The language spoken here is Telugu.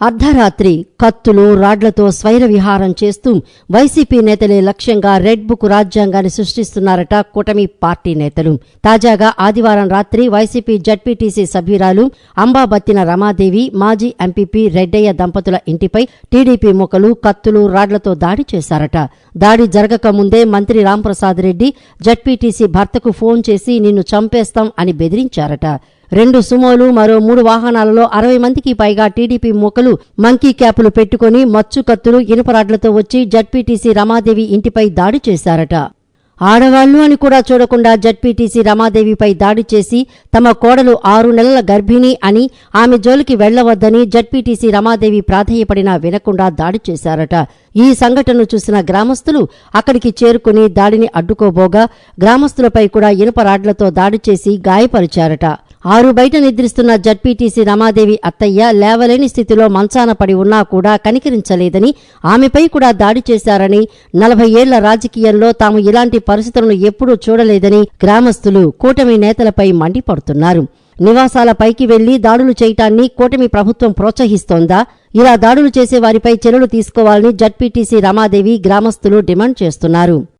అర్ధరాత్రి కత్తులు రాడ్లతో స్వైర విహారం చేస్తూ వైసీపీ నేతలే లక్ష్యంగా రెడ్ బుక్ రాజ్యాంగాన్ని సృష్టిస్తున్నారట కూటమి పార్టీ నేతలు. తాజాగా ఆదివారం రాత్రి వైసీపీ జడ్పీటీసీ సభ్యురాలు అంబాబత్తిన రమాదేవి మాజీ ఎంపీపీ రెడ్డయ్య దంపతుల ఇంటిపై టీడీపీ మొక్కలు కత్తులు రాడ్లతో దాడి చేశారట. దాడి జరగక ముందే మంత్రి రాంప్రసాద్ రెడ్డి జడ్పీటీసీ భర్తకు ఫోన్ చేసి నిన్ను చంపేస్తాం అని బెదిరించారట. రెండు సుమోలు మరో మూడు వాహనాలలో అరవై మందికి పైగా టీడీపీ మూకలు మంకీ క్యాపులు పెట్టుకుని మచ్చు కత్తులు ఇనుపరాడ్లతో వచ్చి జడ్పీటీసీ రమాదేవి ఇంటిపై దాడి చేశారట. ఆడవాళ్ళు అని కూడా చూడకుండా జడ్పీటీసీ రమాదేవిపై దాడి చేసి తమ కోడలు ఆరు నెలల గర్భిణి అని ఆమె జోలికి వెళ్ళవద్దని జడ్పీటీసీ రమాదేవి ప్రాధేయపడినా వినకుండా దాడి చేశారట. ఈ సంఘటనను చూసిన గ్రామస్తులు అక్కడికి చేరుకుని దాడిని అడ్డుకోబోగా గ్రామస్తులపై కూడా ఇనుప రాడ్లతో దాడి చేసి గాయపరిచారట. ఆరు బయట నిద్రిస్తున్న జడ్పీటీసీ రమాదేవి అత్తయ్య లేవలేని స్థితిలో మంచాన పడి ఉన్నా కూడా కనికరించలేదని ఆమెపై కూడా దాడి చేశారని నలభై ఏళ్ళ రాజకీయంలో తాము ఇలాంటి పరిస్థితులను ఎప్పుడూ చూడలేదని గ్రామస్తులు కూటమి నేతలపై మండిపడుతున్నారు. నివాసాల పైకి వెళ్ళి దాడులు చేయటాన్ని కూటమి ప్రభుత్వం ప్రోత్సహిస్తోందా? ఇలా దాడులు చేసే వారిపై చర్యలు తీసుకోవాలని జడ్పీటీసీ రమాదేవి గ్రామస్తులు డిమాండ్ చేస్తున్నారు.